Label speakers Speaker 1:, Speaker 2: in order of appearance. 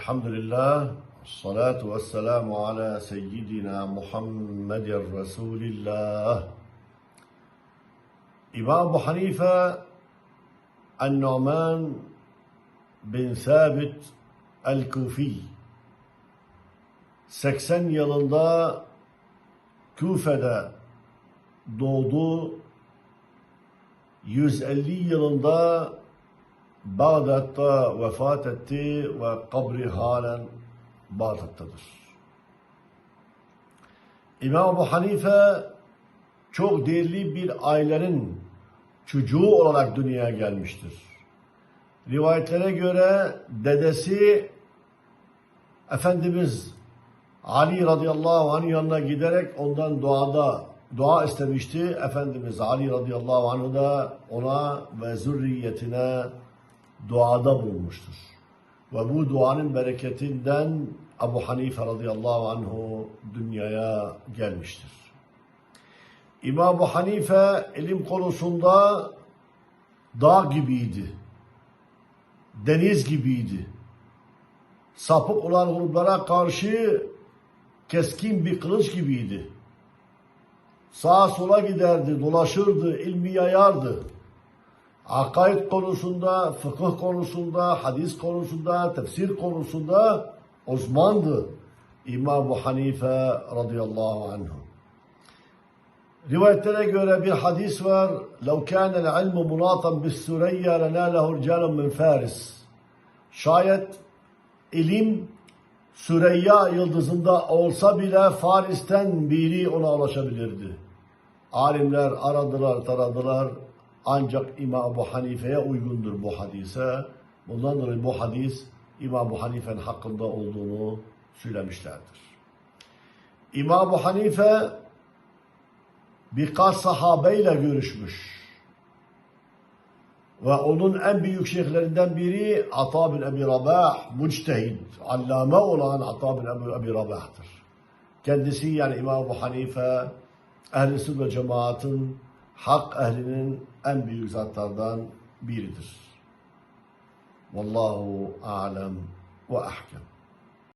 Speaker 1: الحمد لله الصلاة والسلام على سيدنا محمد الرسول الله. إمام أبو حنيفة النعمان بن ثابت الكوفي. سكسن يلندا كوفدا دوضو. 150 يلندا Bağdat'ta vefat etti ve kabri halen Bağdat'tadır. İmam Ebu Hanife çok değerli bir ailenin çocuğu olarak dünyaya gelmiştir. Rivayetlere göre dedesi Efendimiz Ali radıyallahu anh yanına giderek ondan duada dua istemişti. Efendimiz Ali radıyallahu anh da ona ve zürriyetine duada bulunmuştur. Ve bu duanın bereketinden Ebu Hanife radıyallahu anhu dünyaya gelmiştir. İmam Ebu Hanife ilim konusunda dağ gibiydi. Deniz gibiydi. Sapık olan gruplara karşı keskin bir kılıç gibiydi. Sağa sola giderdi, dolaşırdı, ilmi yayardı Akaid konusunda, fıkıh konusunda, hadis konusunda, tefsir konusunda uzmandı. İmam Ebu Hanife radıyallahu anhu. Rivayetlere göre bir hadis var. لَوْ كَانَ الْعِلْمُ مُنَاطًا بِالسُّرَيَّا لَنَالَهُ رِجَالٌ مِنْ فَارِسٍ Şayet ilim Süreyya yıldızında olsa bile Faris'ten biri ona ulaşabilirdi. Alimler aradılar, taradılar. ancak İmam Ebu Hanife'ye uygundur bu hadise. Bundan dolayı bu hadis İmam Ebu Hanife'nin hakkında olduğunu söylemişlerdir. İmam Ebu Hanife birkaç sahabeyle görüşmüş. Ve onun en büyük şeyhlerinden biri Ata bin Ebi Rabah, müçtehid, allame olan Ata bin Ebi, Rabah'tır. Kendisi yani İmam Ebu Hanife, sünnet ve cemaatin hak ehlinin en büyük zatlardan biridir. Vallahu alem ve ahkem.